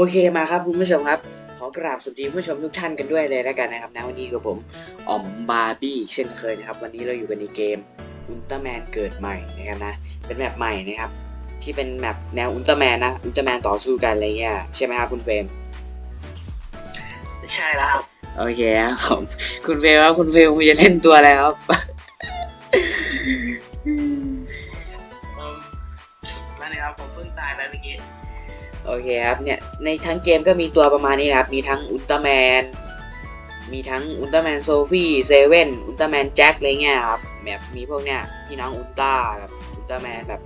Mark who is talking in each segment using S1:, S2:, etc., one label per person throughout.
S1: โอเคมาครับคุณผู้ชมครับ ขอกราบสวัสดีผู้ชมทุกท่านกันด้วยเลยแล้วกันนะครับนะวันนี้กับผมออมบาร์บี้เช่นเคยนะครับ วันนี้เราอยู่กันในเกมอุลตร้าแมนเกิดใหม่นะครับนะเป็นแมปใหม่นะครับ ที่เป็นแมปแนวอุลตร้าแมนนะอุลตร้าแมนต่อสู้กันอะไรเงี้ยใช่ไหมครับคุณเฟรม
S2: ใช่แล้วครับ
S1: โอเคครับผมคุณเฟรมครับคุณเฟรมคุณจะเล่นตัวอะไรครับ
S2: ผมนั่นเลยครับผมเพิ่งตายไปเมื่อกี้
S1: โอเคครับเนี่ยในทั้งเกมก็มีตัวประมาณนี้นะครับ มีทั้งอุลตร้าแมน มีทั้งอุลตร้าแมนโซฟี่เซเว่นอุลตร้าแมนแจ็คอะไรเงี้ยครับแบบมีพวกเนี้ยพี่น้องอุลตร้าแบบอุลตร้าแมนแบบ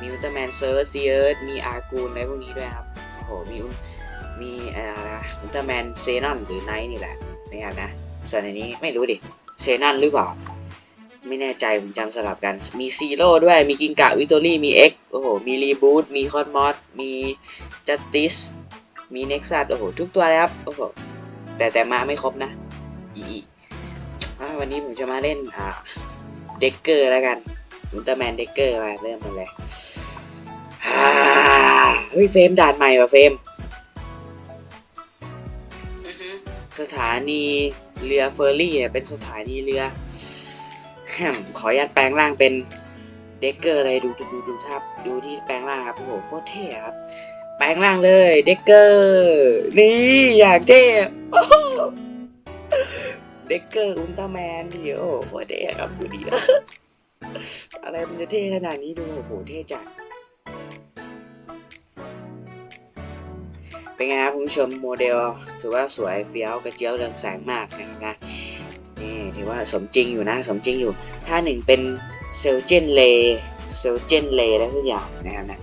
S1: มีอุลตร้าแมนเซิร์ชเซียร์มีอากูนอะไรพวกนี้ด้วยครับโอ้โหมีมีอะไรนะอุลตร้าแมนเซนอนหรือไนท์นี่แหละนะครับนะส่วนในนี้ไม่รู้ดิเซนอนหรือเปล่าไม่แน่ใจผมจำสลับกัน มีซีโร่ด้วย มีกิงกะวิตอรี่ มีเอ็กโอ้โห มีรีบูทมีคอนมอส มี จัสติสมีเน็กซัสโอ้โห ทุกตัวเลยครับ โอ้โห แต่แต่มาไม่ครบนะ อีอีอ่าวันนี้ผมจะมาเล่นอ่าเด็กเกอร์แล้วกันอุลตร้าแมนเด็กเกอร์มาเริ่มมาเลยอ่าเฮ้ยเฟรมด่านใหม่ว่ะเฟรม
S2: อือฮึ
S1: สถานีเรือเฟอร์รี่เนี่ยเป็นสถานีเรือแฮมขออนุญาตแปลงร่างเป็นเด็กเกอร์เลยดูดูดูดูครับดูที่แปลงร่างครับโอ้โหโคตรเท่อะครับ แปลงร่างเลย เด็กเกอร์ นี่อยากเท่เด็กเกอร์อุลตร้าแมนเดิโอ้โหโคตรเท่ครับดูดีนะอะไรมันจะเท่ขนาดนี้ดูโอ้โหเท่จัดเป็นไงครับคุณผู้ชมโมเดลถือว่าสวยเฟี้ยวกระเจียวเรืองแสงมากนะครับนะนี่ถือว่าสมจริงอยู่นะสมจริงอยู่ ถ้าหนึ่งเป็นเซลเจนเล เซลเจนเลแล้วทุกอย่างนะครับนะ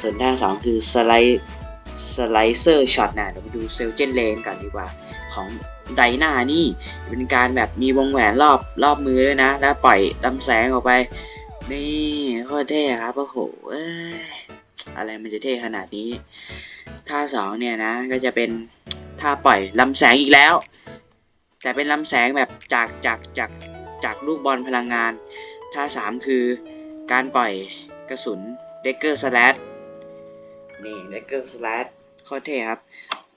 S1: ส่วนท่าสองคือสไลด์สไลเซอร์ช็อตนะเดี๋ยวมาดูเซลเจนเลนกันดีกว่าของไดนานี่ เป็นการแบบมีวงแหวนรอบรอบมือด้วยนะ แล้วปล่อยลำแสงออกไป นี่โคตรเท่ครับโอ้โหเอ้ยอะไรมันจะเท่ขนาดนี้ ท่าสองเนี่ยนะ ก็จะเป็นท่าปล่อยลำแสงอีกแล้ว แต่เป็นลำแสงแบบจากจากจากจากลูกบอลพลังงาน ท่าสามคือ การปล่อยกระสุนเดกเกอร์สแลดนี่เดกเกอร์สแลดโคตรเท่ครับ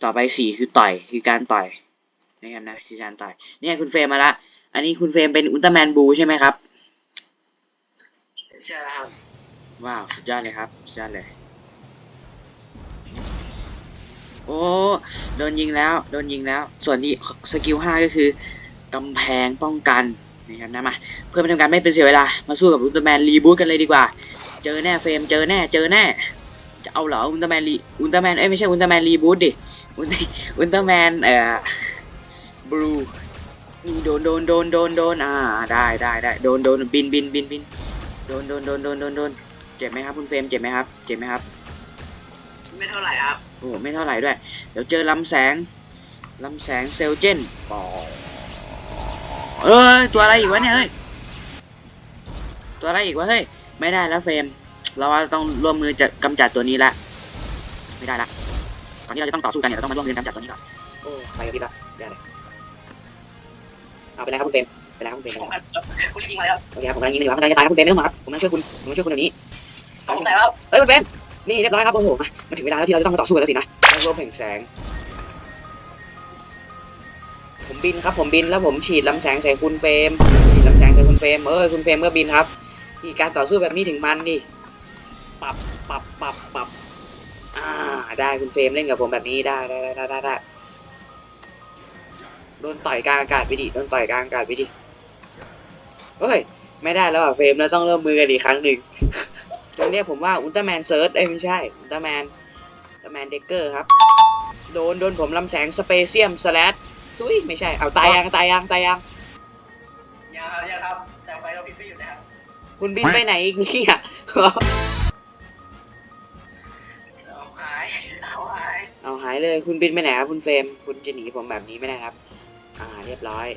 S1: ต่อไปสี่คือต่อยคือการต่อยนะครับนะคือการต่อยเนี่ยคุณเฟรมมาละ อันนี้คุณเฟรมเป็นอุลตร้าแมนบูใช่ไหมครับ
S2: ใช่แล้วครับ
S1: ว้าวสุดยอดเลยครับสุดยอดเลย โอ้โดนยิงแล้วโดนยิงแล้ว ส่วนที่สกิลห้าก็คือกำแพงป้องกัน นะครับนะมาเพื่อไม่ทำการไม่เป็นเสียเวลามาสู้กับอุลตร้าแมนรีบูทกันเลยดีกว่า เจอแน่เฟรมเจอแน่เจอแน่ จะเอาเหรออุลตร้าแมนรีอุลตร้าแมนเอ้ยไม่ใช่อุลตร้าแมนรีบูทดิอุลตร้าอุลตร้าแมนเอ่อบลูโดนโดนโดนโดนโดนอ่าได้ได้ได้โดนโดนบินบินบินบินโดนโดนโดนโดนโดนโดนเจ็บไหมครับคุณเฟรมเจ็บไหมครับเจ็บไหมครับ
S2: ไม่เท่าไหร่ครับ
S1: โอ้โหไม่เท่าไหร่ด้วย เดี๋ยวเจอลำแสงลำแสงเซลเจนปอ เอ้ยตัวอะไรอีกวะเนี่ยเฮ้ยตัวอะไรอีกวะเฮ้ยไม่ได้แล้วเฟรม เราว่าต้องร่วมมือจะกำจัดตัวนี้ละไม่ได้ละตอนนี้เราจะต้องต่อสู้กันเนี่ยเราต้องมาร่วมมือกำจัดตัวนี้ก่อนโอ้ไปกันดีละได้เลยเอาไปแล้วครับคุณเฟรมไปแล้วครับคุณเฟรม
S2: ผมกันคุณยิงอะไรครับ
S1: โอเคครับผมกำลังยิงมันอยู่ครับผมกำลังจะตายครับคุณเฟรมไม่ต้องมาครับผมกำลังช่วยคุณผมกำลังช่วยคุณเดี๋ยวนี้
S2: สองแต่ครับ
S1: เฮ้ยคุณเฟรมนี่เรียบร้อยครับโอ้โหมามาถึงเวลาแล้วที่เราจะต้องมาต่อสู้กันแล้วสินะแล้วรวมแห่งแสงผม บินครับผมบินแล้วผมฉีดลำแสงใส่คุณเฟรมฉีดลำแสงใส่คุณเฟรมเอ้ยคุณเฟรมก็บินครับนี่การต่อสู้แบบนี้ถึงมันดิปรับปรับปรับปรับอ่าได้คุณเฟรมเล่นกับผมแบบนี้ได้ได้ได้ได้ได้โดนต่อยกลางอากาศไปดิโดนต่อยกลางอากาศไปดิเฮ้ยไม่ได้แล้วอะเฟรมแล้วต้องเริ่มมือกันอีกครั้งหนึ่งตรงนี้ผมว่าอุลตร้าแมนเซิร์ชเอ้ยไม่ใช่อุลตร้าแมนอุลตร้าแมนเด็กเกอร์ครับโดนโดนผมลำแสงสเปเซียมสแลด ทุยไม่ใช่ เอาตายยังตายยังตายยัง
S2: ยังครับยังครับแต่ไฟเราพิดไม่อยู่นะครับ
S1: คุณบินไปไหนอีกเนี่ย
S2: เอาหายเอาหาย
S1: เอาหายเลย คุณบินไปไหนครับคุณเฟรม คุณจะหนีผมแบบนี้ไม่ได้ครับ อ่า เรียบร้อย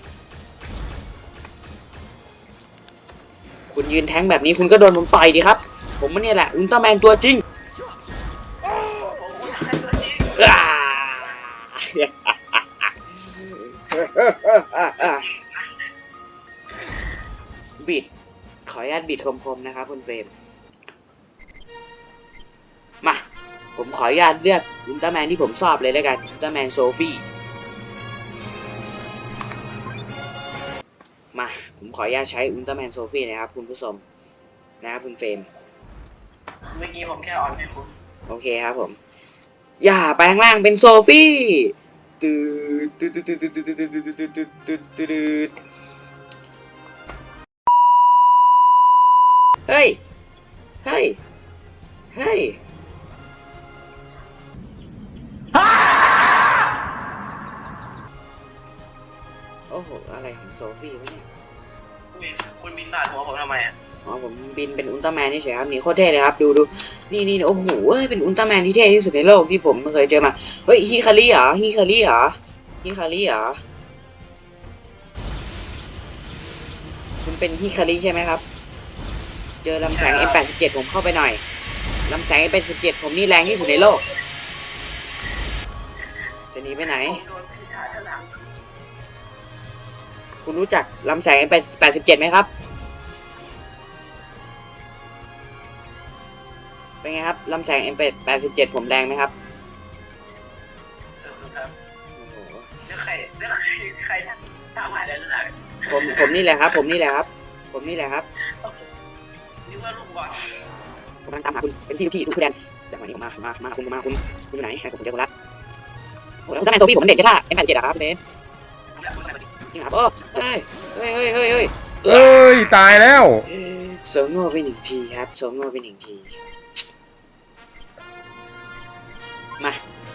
S1: คุณยืนแท้งแบบนี้คุณก็โดนผมต่อยดีครับ ผมมันเนี่ยแหละ อุลตร้าแมนตัวจริง
S2: ผมคุณทำตัวจริง
S1: อ่า บิด ขออนุญาตบิดคมๆนะครับคุณเฟรมมา ผมขออนุญาตเลือกอุลตร้าแมนที่ผมชอบเลยแล้วกันอุลตร้าแมนโซฟี่มาผมขออนุญาตใช้อุลตร้าแมนโซฟี่นะครับ คุณผู้ชมนะครับคุณเฟรม
S2: เมื่อกี้ผมแค่อ่อนให้คุณ
S1: โอเคครับผม อย่าแปลงร่างเป็นโซฟี่ ตืดตืดตืดตืดตืดตืดตืดตืดตืดตืดตืดเฮ้ย เฮ้ย เฮ้ยโอ้โห อะไรของโซฟี่วะเนี่ย
S2: คุณบินคุณบินบาดหัวผมทำไมอะ
S1: อ๋อผมบินเป็นอุลตร้าแมนนี่เฉยครับนี่โคตรเท่เลยครับดูดูนี่นี่โอ้โหเอ้ยเป็นอุลตร้าแมนที่เท่ที่สุดในโลกที่ผมเคยเจอมาเฮ้ยฮิคาริเหรอฮิคาริเหรอฮิคาริเหรอคุณเป็นฮิคาริใช่ไหมครับ เจอลำแสง M87 ผมเข้าไปหน่อยลำแสง M87 ผมนี่แรงที่สุดในโลก จะหนีไปไหน
S2: ผมโดนพิฆาตหลัง
S1: คุณรู้จักลำแสง M87 ไหมครับ เป็นไงครับลำแสง M87 ผมแรงไหมครับ
S2: สุดๆครับ
S1: โอ้โห
S2: เลือกใครเลือกใครใครทำอะไรได้
S1: ผมผมนี่แหละครับ ผมนี่แหละครับ ผมนี่แหละครับ
S2: นึกว่าลูกบอล
S1: กำลังตามหาคุณเป็นที่ที่ทุกคะแนนจากวันนี้ผมมามามาคุณมาคุณคุณอยู่ไหนให้ผมเจอคุณละโอ้แล้วอุลตร้าแมนโซฟี่ผมมันเด่นแค่ท่า M87 อะครับเบน
S2: แล้วคุณอะไร
S1: นี่ครับโอ้เฮ้ยเฮ้ยเฮ้ยเฮ้ยเฮ้ย
S3: เอ้ย ตายแล้ว
S1: โซโง่ไปหนึ่งทีครับโซโง่ไปหนึ่งที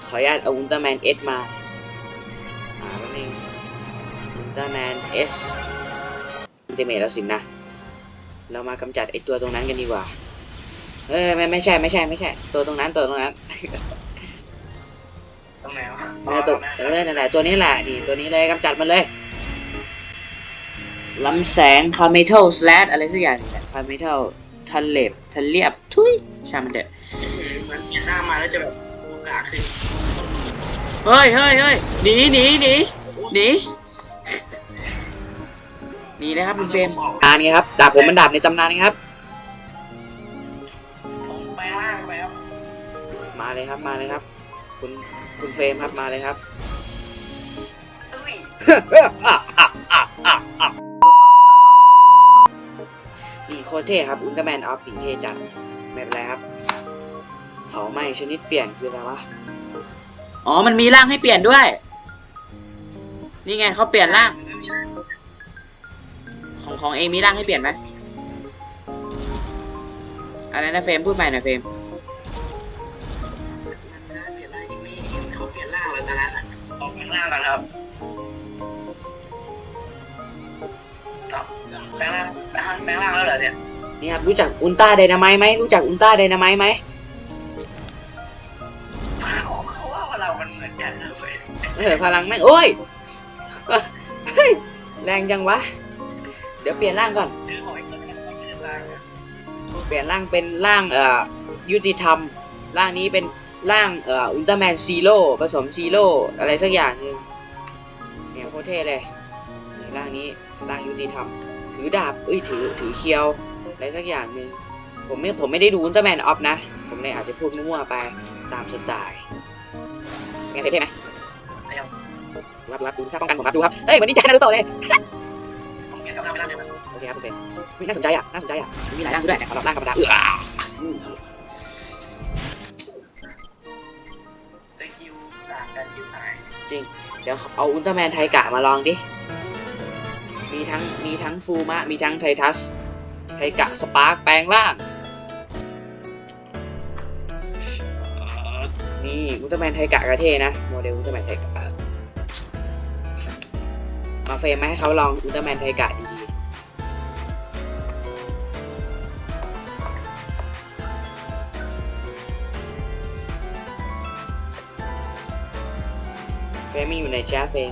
S1: ขออนุญาตเอาอุลตร้าแมนเอสมาอ่าแป๊บนึงอุลตร้าแมนเอสอุลติเมทแล้วสินะ เรามากำจัดไอตัวตรงนั้นกันดีกว่า เอ้ยไม่ไม่ใช่ไม่ใช่ไม่ใช่ ตัวตรงนั้นตัวตรงนั้น
S2: ตรงไหนวะ
S1: เออตัวเออนั่นแหละตัวนี้แหละนี่ตัวนี้เลยกำจัดมันเลยลำแสงคาเมทัลสแลดอะไรสักอย่างนี่แหละคาเมทัลทันเล็บทันเรียบทุยช่างมันเถอะ
S2: เหมือนกินหน้ามาแล้วจะแบบโอกาสขึ้น
S1: เฮ้ยเฮ้ยเฮ้ยหนีหนีหนีหนีหนีเลยครับคุณเฟรมอ่านี่ครับดาบผมมันดาบในตำนานนะครับ
S2: ผมแปลงร่างไปครับ
S1: มาเลยครับมาเลยครับ คุณคุณเฟรมครับมาเลยครับ
S2: เอ้ย
S1: นี่โคตรเท่ครับอุลตร้าแมนออฟปิงเท่จัดไม่เป็นไรครับเผาไหม้ชนิดเปลี่ยนคืออะไรวะ อ๋อ มันมีร่างให้เปลี่ยนด้วย นี่ไงเขาเปลี่ยนร่าง ของของเองมีร่างให้เปลี่ยนไหมอะไรนะเฟรมพูดใหม่หน่อยเฟรม
S2: เปลี่ยนร่างยังไม่เห็นเขาเปลี่ยนร่างเลยตอนนั้นออกแปลงร่างก่อนครับต่อแปลงร่างแปลงร่างแปลงร่างแล้วเหรอเนี่ย
S1: นี่ครับรู้จักอุลตร้าไดนาไมต์ไหมรู้จักอุลตร้าไดนาไมต์ไหม
S2: เอ
S1: อพลังแม่งโอ้ยเฮ้ยแรงจังวะ เดี๋ยวเปลี่ยนร่างก่อน
S2: เป
S1: ลี่ยนร่างเป็นร่างเอ่อยุติธรรม ร่างนี้เป็นร่างเอ่ออุลตร้าแมนซีโร่ผสมซีโร่อะไรสักอย่างหนึ่งเนี่ยโคตรเท่เลยนี่ร่างนี้ร่างยุติธรรม ถือดาบเอ้ยถือถือเคียวอะไรสักอย่างหนึ่งผมไม่ผมไม่ได้ดูอุลตร้าแมนออฟนะ ผมเลยอาจจะพูดมั่วๆไปตามสไตล์ไงเท่ไหม รับรับดูถ้าป้องกันผมรับดูครับเฮ้ยเหมือนนินจานารูโตะเลย
S2: ผมเลย
S1: โอเคครับโอเคเฮ้ยน่าสนใจอะน่าสนใจอะมีหลายร่างด้วยแต่สำหรับร่างธรรมดาเออ
S2: สกิลต่างกันที่ไหน
S1: เดี๋ยวเอาอุลตร้าแมนไทกะมาลองดิ มีทั้งมีทั้งฟูมะ มีทั้งไททัส ไทกะสปาร์กแปลงร่าง นี่อุลตร้าแมนไทกะกระเท่นะ โมเดลอุลตร้าแมนไทกะ มาเฟรมมาให้เขาลองอุลตร้าแมนไทกะดีๆเฟรมมีอยู่ในจ้าเฟรม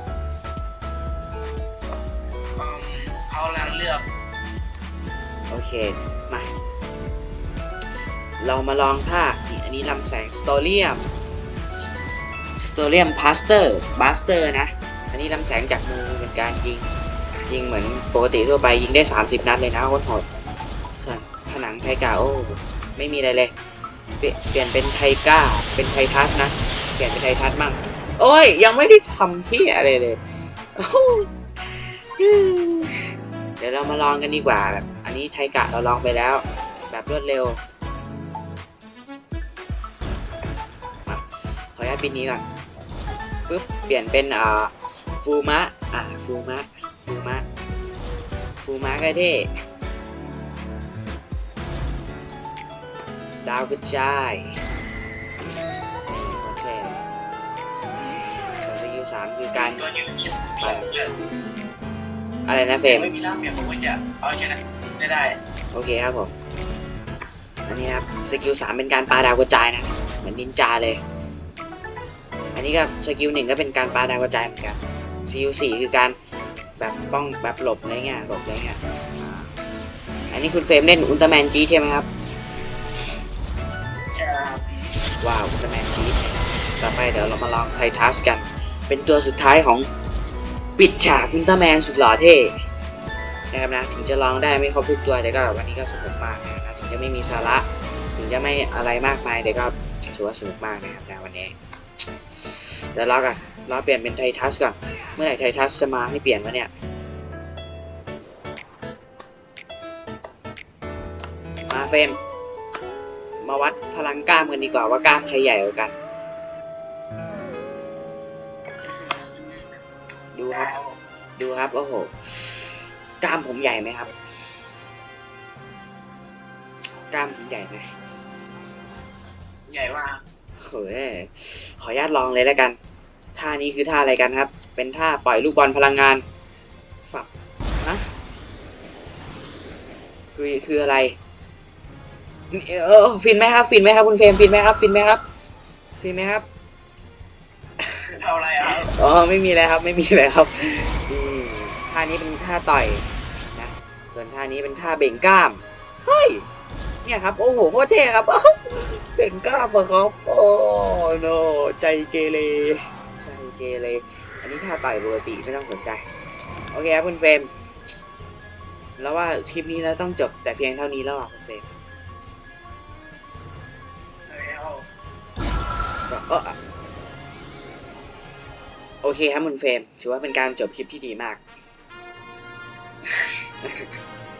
S2: อืมเขากำลังเลือก
S1: โอเค มา เรามาลองท่านี่อันนี้ลำแสงสโตเรียมสโตเรียมพาสเตอร์บาสเตอร์นะ อันนี้ลำแสงจากมือเป็นการยิง ยิงเหมือนปกติทั่วไปยิงได้ 30 นัดเลยนะโคตรโหดส่วนผนังไทกาโอ้ไม่มีอะไรเลย เปลี่ยนเป็นไทก้า เป็นไททัสนะ เปลี่ยนเป็นไททัสมั่งโอ้ย ยังไม่ได้ทำที่อะไรเลยเดี๋ยวเรามาลองกันดีกว่าแบบอันนี้ไทกะเราลองไปแล้ว แบบรวดเร็วขออนุญาตปิดนี้ก่อนปึ๊บเปลี่ยนเป็นอ่า ฟูมะ อ่า ฟูมะ ฟูมะ ฟูมะก็เท่ดาวกระจายโอเคส่วนสกิลสามคือการ
S2: ตัวนี้มี
S1: อะไรนะเฟรม
S2: ไม่มีล่ามเมียผมว่าจะเอาชนะได้ได้
S1: โอเคครับผม อันนี้ครับสกิลสามเป็นการปาดาวกระจายนะ เหมือนนินจาเลย อันนี้ก็สกิลหนึ่งก็เป็นการปาดาวกระจายเหมือนกัน สกิลสี่คือการแบบป้องแบบหลบอะไรเงี้ยหลบอะไรเงี้ยอ่าอันนี้คุณเฟรมเล่นอุลตร้าแมนจีใช่ไหมครับ
S2: ใช่ครับ
S1: ว้าวอุลตร้าแมนจีต่อไปเดี๋ยวเรามาลองไททัสกัน เป็นตัวสุดท้ายของปิดฉากอุลตร้าแมนสุดหล่อเท่นะครับนะถึงจะลองได้ไม่ครบทุกตัวแต่ก็วันนี้ก็สนุกมากนะครับนะถึงจะไม่มีสาระถึงจะไม่อะไรมากมายแต่ก็ถือว่าสนุกมากนะครับนะวันนี้ เดี๋ยวรอกันรอเปลี่ยนเป็นไททัสก่อน เมื่อไหร่ไททัสจะมาให้เปลี่ยนวะเนี่ย มาเฟม มาวัดพลังกล้ามกันดีกว่าว่ากล้ามใครใหญ่กว่ากัน ดูครับ ดูครับ โอ้โห กล้ามผมใหญ่ไหมครับ กล้ามผมใหญ่ไหม
S2: ใหญ่มา
S1: เฮ้ยขออนุญาตลองเลยแล้วกัน ท่านี้คือท่าอะไรกันครับ เป็นท่าปล่อยลูกบอลพลังงานฝักฮะคือคืออะไร เออฟินไหมครับ ฟินไหมครับคุณเฟรมฟินไหมครับ ฟินไหมครับ ฟินไหมครับ
S2: เอาอะไรอะ
S1: อ๋อไม่มีอะไรครับ ไม่มีอะไรครับอืมท่านี้เป็นท่าต่อยนะส่วนท่านี้เป็นท่าเบ่งกล้าม เฮ้ย เนี่ยครับ โอ้โหโคตรเท่ครับ ก่กล้าปะครับ โอ้โนใจเกเรใจเกเรอันนี้ถ้าต่อยปกติไม่ต้องสนใจ โอเคครับคุณเฟรมแล้วว่าคลิปนี้เราต้องจบแต่เพียงเท่านี้แล้วอะคุณเฟรมโอเคครับคุณเฟรมถือว่าเป็นการจบคลิปที่ดีมาก